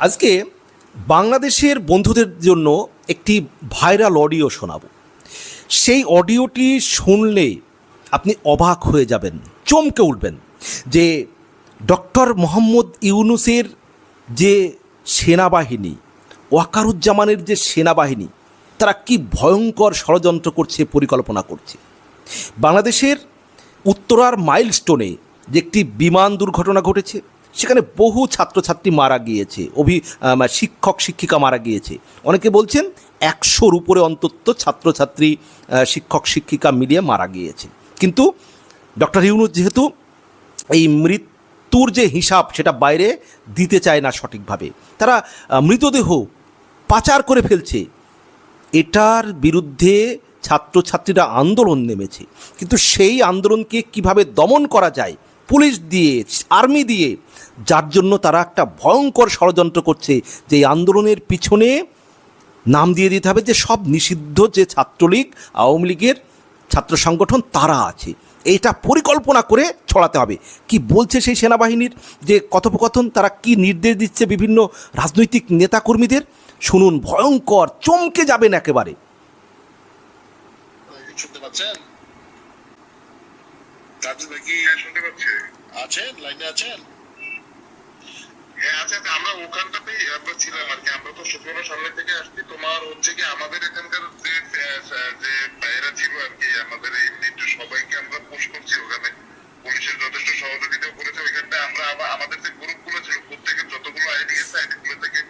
আজকে বাংলাদেশের বন্ধুদের জন্য একটি ভাইরাল অডিও শোনাবো। সেই অডিওটি শুনলে আপনি অবাক হয়ে যাবেন, চমকে উঠবেন যে ডক্টর মোহাম্মদ ইউনুসের যে সেনাবাহিনী, ওয়াকারুজ্জামানের যে সেনাবাহিনী, তারা কি ভয়ঙ্কর ষড়যন্ত্র করছে, পরিকল্পনা করছে। বাংলাদেশের উত্তরার মাইলস্টোনে যে একটি বিমান দুর্ঘটনা ঘটেছে সেখানে বহু ছাত্রছাত্রী মারা গিয়েছে, অভি শিক্ষক, শিক্ষিকা মারা গিয়েছে। অনেকে বলছেন একশোর উপরে অন্তত ছাত্রছাত্রী শিক্ষক, শিক্ষিকা মিলিয়ে মারা গিয়েছে। কিন্তু ডক্টর ইউনুস যেহেতু এই মৃত্যুর যে হিসাব সেটা বাইরে দিতে চায় না সঠিকভাবে, তারা মৃতদেহ পাচার করে ফেলছে। এটার বিরুদ্ধে ছাত্রছাত্রীরা আন্দোলন নেমেছে। কিন্তু সেই আন্দোলনকে কীভাবে দমন করা যায়, পুলিশ দিয়ে, আর্মি দিয়ে যার জন্য তারা একটা ভয়ঙ্কর ষড়যন্ত্র করছে যে এই আন্দোলনের পিছনে নাম দিয়ে দিতে হবে যে সব নিষিদ্ধ যে ছাত্রলীগ, আওয়ামী লীগের ছাত্র সংগঠন তারা আছে। এটা পরিকল্পনা করে ছড়াতে হবে। কি বলছে সেই সেনাবাহিনীর? যে কথোপকথন, তারা কি নির্দেশ দিচ্ছে বিভিন্ন রাজনৈতিক নেতাকর্মীদের? শুনুন, ভয়ঙ্কর, চমকে যাবেন একেবারে। আছেন? লাইনে আছেন? হ্যাঁ আচ্ছা আচ্ছা, আমরা ওখানটাতেই আমরা ছিলাম আর কি। আমরা তো শুক্রবার সামনে থেকে আসছি। তোমার হচ্ছে কি আমাদের এখানকার যে আহ, যে ভাইয়েরা ছিল আর কি আমাদের এমনি তো সবাইকে আমরা পোস্ট করছি ওখানে পুলিশের যথেষ্ট সহযোগিতা করেছে ওইখানটা আমরা আবার আমাদের যে গ্রুপগুলো ছিল প্রত্যেকের যতগুলো আইডি আছে আইডি গুলো থেকে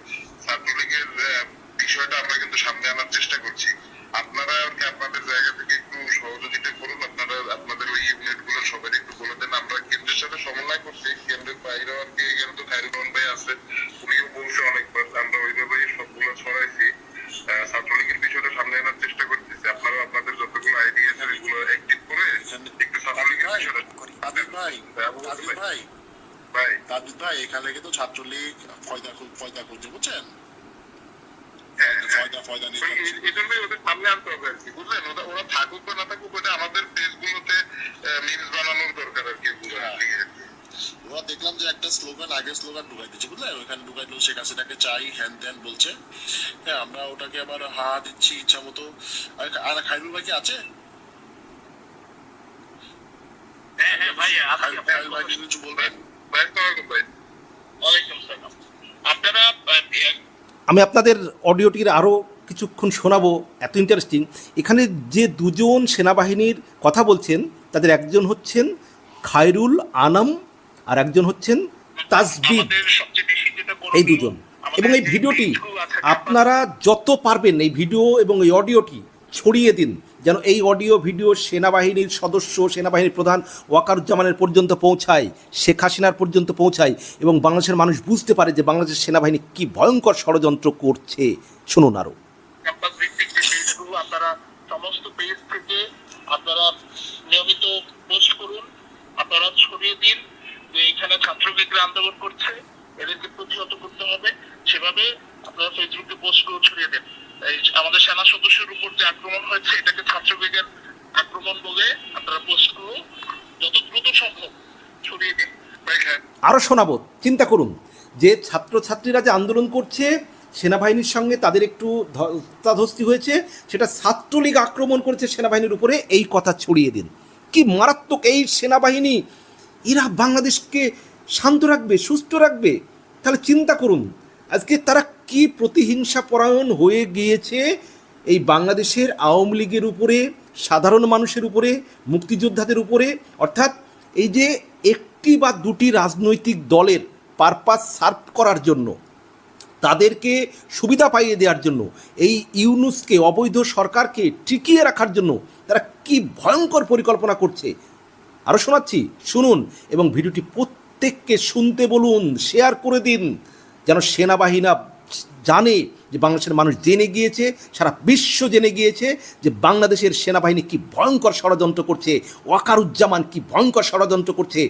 ছাত্রলীগের আহ, বিষয়টা আমরা কিন্তু সামনে আনার চেষ্টা করছি আপনারা আর কি আপনাদের জায়গা থেকে একটু সহযোগিতা করুন আপনারা আপনাদের ওই ইউনিটগুলো সবাই একটু বলে দেন আমরা কেন্দ্রের সাথে সমন্বয় করছি কেন্দ্রের বাইরেও আর কি এখানে তো খায়রুল রহমান ভাই আছে উনিও বলছে অনেকবার আমরা ওইভাবেই সবগুলো ছড়াইছি আহ, ছাত্রলীগের বিষয়টা সামনে আনার চেষ্টা করতেছি আপনারা আপনাদের যতগুলো আইডিয়া আছে এগুলো অ্যাক্টিভ করে একটু ছাত্রলীগের বিষয়টা তাজুল ভাই তাজুল ভাই ভাই ভাই এখানে কিন্তু ছাত্রলীগ ফয়দা খুব ফয়দা করছে বুঝছেন? হ্যাঁ হ্যাঁ। ফয়দা ফয়দা নিয়ে তো যাচ্ছে। এই- এই জন্যই ওদের সামনে আনতে হবে আর কি বুঝলেন? ওরা ওরা থাকুক বা না থাকুক ওটা আমাদের পেজগুলোতে মিমস বানানোর দরকার আর কি ওগুলো আর কি। ওরা দেখলাম যে একটা স্লোগান আগে স্লোগান ঢুকাই দিচ্ছে বুঝলেন? ওখানে ঢুকাই দিল শেখ হাসিনাকে চাই হ্যান ত্যান বলছে। হ্যাঁ আমরা ওটাকে আবার হা দিচ্ছি ইচ্ছা মতো। আর আর খাইরুল ভাই কি আছে? হ্যাঁ হ্যাঁ আজকে খাইরুল ভাই কিছু বলবেন? আমি আপনাদের অডিওটির আরও কিছুক্ষণ শোনাবো। এত ইন্টারেস্টিং এখানে যে দুজন সেনাবাহিনীর কথা বলছেন তাদের একজন হচ্ছেন খায়রুল আনাম আর একজন হচ্ছেন তাজবিদ। এই দুজন। এবং এই ভিডিওটি আপনারা যত পারবেন এই ভিডিও এবং এই অডিওটি ছড়িয়ে দিন। যেন এই অডিও, ভিডিও সেনাবাহিনীর সদস্য, সেনাবাহিনীর প্রধান ওয়াকারুজ্জামানের পর্যন্ত পৌঁছায়, শেখ হাসিনার পর্যন্ত পৌঁছায় এবং বাংলাদেশের মানুষ বুঝতে পারে যে বাংলাদেশের সেনাবাহিনী কি ভয়ঙ্কর ষড়যন্ত্র করছে। শুনুন যে আপনারা সমস্ত পেজ থেকে আপনারা নিয়মিত পোস্ট করুন। আপনারা ছড়িয়ে দিন যে এখানে আন্দোলন করছে, এদেরকে প্রতিহত করতে হবে। সেভাবে আপনারা ফেসবুকে পোস্ট করে ছড়িয়ে দেন। আমাদের সেনা সদস্যের উপর যে আক্রমণ হয়েছে এটাকে ছাত্রলীগের আক্রমণ বলে আপনারা পোস্ট করুন। যত দ্রুত সম্ভব ছড়িয়ে দিন। ভাই হ্যাঁ। আরও শোনাবো চিন্তা করুন। যে ছাত্রছাত্রীরা যে আন্দোলন করছে সেনাবাহিনীর সঙ্গে তাদের একটু ধস্তাধস্তি হয়েছে সেটা ছাত্রলীগ আক্রমণ করেছে সেনাবাহিনীর উপরে এই কথা ছড়িয়ে দিন। কি মারাত্মক এই সেনাবাহিনী? এরা বাংলাদেশকে শান্ত রাখবে সুস্থ রাখবে। তাহলে চিন্তা করুন আজকে তারা কি প্রতিহিংসা পরায়ণ হয়ে গিয়েছে? এই বাংলাদেশের আওয়ামী লীগের উপরে, সাধারণ মানুষের উপরে, মুক্তিযোদ্ধাদের উপরে, অর্থাৎ এই যে একটি বা দুটি রাজনৈতিক দলের পারপাস সার্ভ করার জন্য, তাদেরকে সুবিধা পাইয়ে দেওয়ার জন্য, এই ইউনুসকে, অবৈধ সরকারকে টিকিয়ে রাখার জন্য তারা কি ভয়ঙ্কর পরিকল্পনা করছে? আরও শোনাচ্ছি, শুনুন এবং ভিডিওটি প্রত্যেককে শুনতে বলুন শেয়ার করে দিন। যেন সেনাবাহিনা জানে যে বাংলাদেশের মানুষ জেনে গিয়েছে, সারা বিশ্ব জেনে গিয়েছে যে বাংলাদেশের সেনাবাহিনী কি ভয়ঙ্কর ষড়যন্ত্র করছে, ওয়াকারুজ্জামান কি ভয়ঙ্কর ষড়যন্ত্র করছে,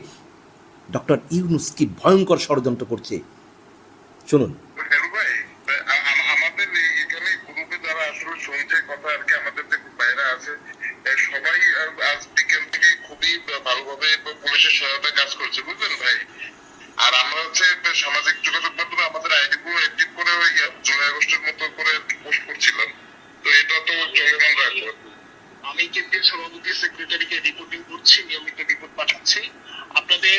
ডক্টর ইউনুস কি ভয়ঙ্কর ষড়যন্ত্র করছে। শুনুন। হ্যালো ভাই আ- আ- আমাদের এই- এখানে গ্রুপে যারা আসলে শুনছে কথা আর আমরা হচ্ছে সামাজিক যোগাযোগ মাধ্যমে আমাদের আইডি গুলো অ্যাক্টিভ করে জুলাই আগস্টের মতো করে পোস্ট করছিলাম। তো এটা তো চলমান রাখব। আমি কেন্দ্রীয় সভাপতি সেক্রেটারিকে রিপোর্টিং করছি, নিয়মিত রিপোর্ট পাঠাচ্ছি। আপনাদের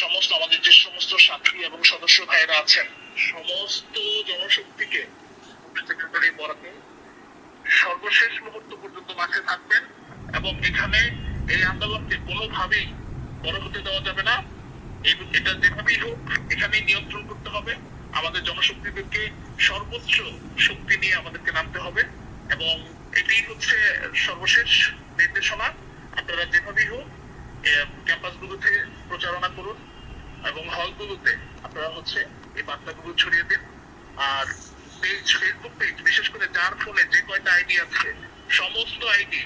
সমস্ত, আমাদের যে সমস্ত সাথী এবং সদস্য ভাইয়েরা আছেন, সমস্ত জনশক্তিকে সেক্রেটারি বরাতে সর্বশেষ মুহূর্ত পর্যন্ত মাঠে থাকবেন এবং এখানে এই আন্দোলনকে কোনোভাবেই বড় হতে দেওয়া যাবে না। এটা যেভাবেই হোক, এখানেই নিয়ন্ত্রণ করতে হবে। আমাদের জনশক্তিদেরকে সর্বোচ্চ শক্তি নিয়ে আমাদেরকে নামতে হবে এবং এটাই হচ্ছে সর্বশেষ নির্দেশনা। আপনারা যেভাবেই হোক ক্যাম্পাসগুলোতে প্রচারণা করুন এবং হলগুলোতে আপনারা হচ্ছে এই বার্তাগুলো ছড়িয়ে দিন। আর পেজ ফেসবুক পেজ, বিশেষ করে যার ফোনে যে কয়টা আইডি আছে, সমস্ত আইডি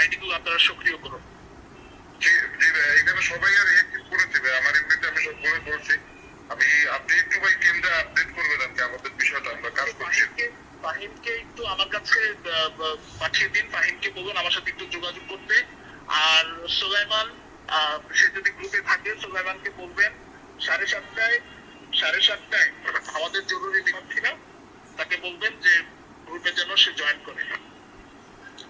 আইডি গুলো আপনারা সক্রিয় করুন। এখানে সবাই আর একটিভ করে আমার এমনিতে আমি সব বলে বলছি। আমি আপনি একটু ভাই কেন্দ্রে আপডেট করবেন আর কি আমাদের বিষয়টা আমরা কাজ করছি। ফাহিমকে ফাহিমকে একটু আমার কাছে আহ, আহ, পাঠিয়ে দিন। ফাহিমকে বলুন আমার সাথে একটু যোগাযোগ করতে। আর সোলাইমান সে যদি গ্রুপে থাকে সোলাইমানকে বলবেন। সাড়ে সাতটায় সাড়ে সাতটায় আমাদের জরুরি বিভাগ ছিল তাকে বলবেন যে গ্রুপে যেন সে জয়েন করে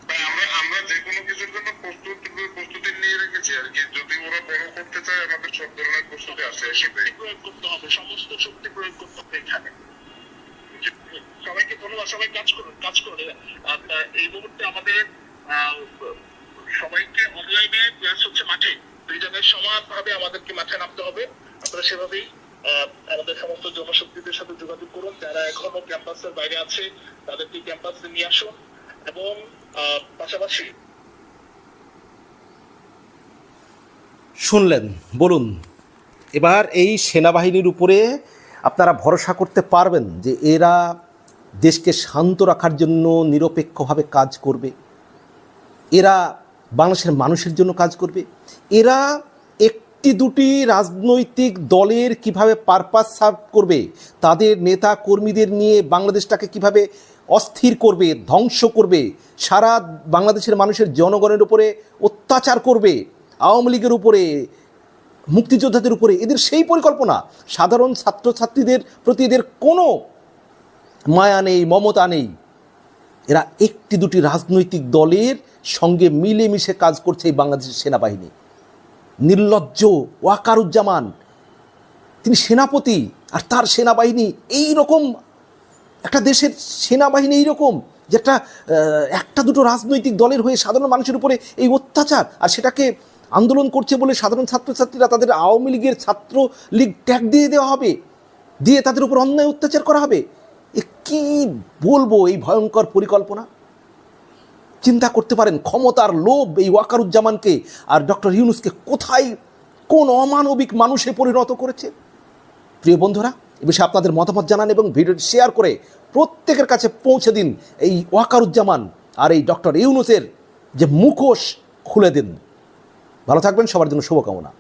ভাই আমরা আমরা যে কোনো কিছুর জন্য প্রস্তুত প্রস্তুতি নিয়ে রেখেছি আর কি যদি ওরা বড় করতে চায় আমাদের সব ধরনের প্রস্তুতি আছে সেটাই শক্তি প্রয়োগ করতে হবে, সমস্ত শক্তি প্রয়োগ করতে হবে এখানে। সবাইকে ধন্যবাদ, সবাই কাজ করুন, কাজ করে। এই মুহূর্তে আমাদের সবাইকে অনলাইনে ক্লাস হচ্ছে মাঠে। দুইজনের সমানভাবে আমাদেরকে মাঠে নামতে হবে। আপনারা সেভাবেই আমাদের সমস্ত জনশক্তিদের সাথে যোগাযোগ করুন। যারা এখনও ক্যাম্পাসের বাইরে আছে, তাদেরকে ক্যাম্পাসে নিয়ে আসুন। এবং পাশাপাশি শুনলেন, বলুন। এবার এই সেনাবাহিনীর উপরে আপনারা ভরসা করতে পারবেন যে এরা দেশকে শান্ত রাখার জন্য নিরপেক্ষভাবে কাজ করবে। এরা বাংলাদেশের মানুষের জন্য কাজ করবে। এরা একটি দুটি রাজনৈতিক দলের কীভাবে পারপাস সার্ভ করবে, তাদের নেতা কর্মীদের নিয়ে বাংলাদেশটাকে কীভাবে অস্থির করবে, ধ্বংস করবে, সারা বাংলাদেশের মানুষের জনগণের উপরে অত্যাচার করবে, আওয়ামী লীগের উপরে মুক্তিযোদ্ধাদের উপরে এদের সেই পরিকল্পনা। সাধারণ ছাত্রছাত্রীদের প্রতি এদের কোনো মায়া নেই, মমতা নেই। এরা একটি দুটি রাজনৈতিক দলের সঙ্গে মিলেমিশে কাজ করছে এই বাংলাদেশের সেনাবাহিনী। নির্লজ্জ ওয়াকারুজ্জামান, তিনি সেনাপতি আর তার সেনাবাহিনী এই রকম একটা দেশের সেনাবাহিনী এইরকম যে একটা একটা দুটো রাজনৈতিক দলের হয়ে সাধারণ মানুষের উপরে এই অত্যাচার, আর সেটাকে আন্দোলন করছে বলে সাধারণ ছাত্রছাত্রীরা তাদের আওয়ামী লীগের ছাত্র লীগ ট্যাগ দিয়ে দেওয়া হবে, দিয়ে তাদের উপর অন্যায় অত্যাচার করা হবে। এ কি বলব এই ভয়ঙ্কর পরিকল্পনা? চিন্তা করতে পারেন, ক্ষমতার লোভ এই ওয়াকারুজ্জামানকে আর ডক্টর ইউনুসকে কোথায় কোন অমানবিক মানুষে পরিণত করেছে? প্রিয় বন্ধুরা, এ বিষয়ে আপনাদের মতামত জানান এবং ভিডিওটি শেয়ার করে প্রত্যেকের কাছে পৌঁছে দিন এই ওয়াকারুজ্জামান আর এই ডক্টর ইউনুসের যে মুখোশ খুলে দিন। ভালো থাকবেন সবার জন্য শুভকামনা।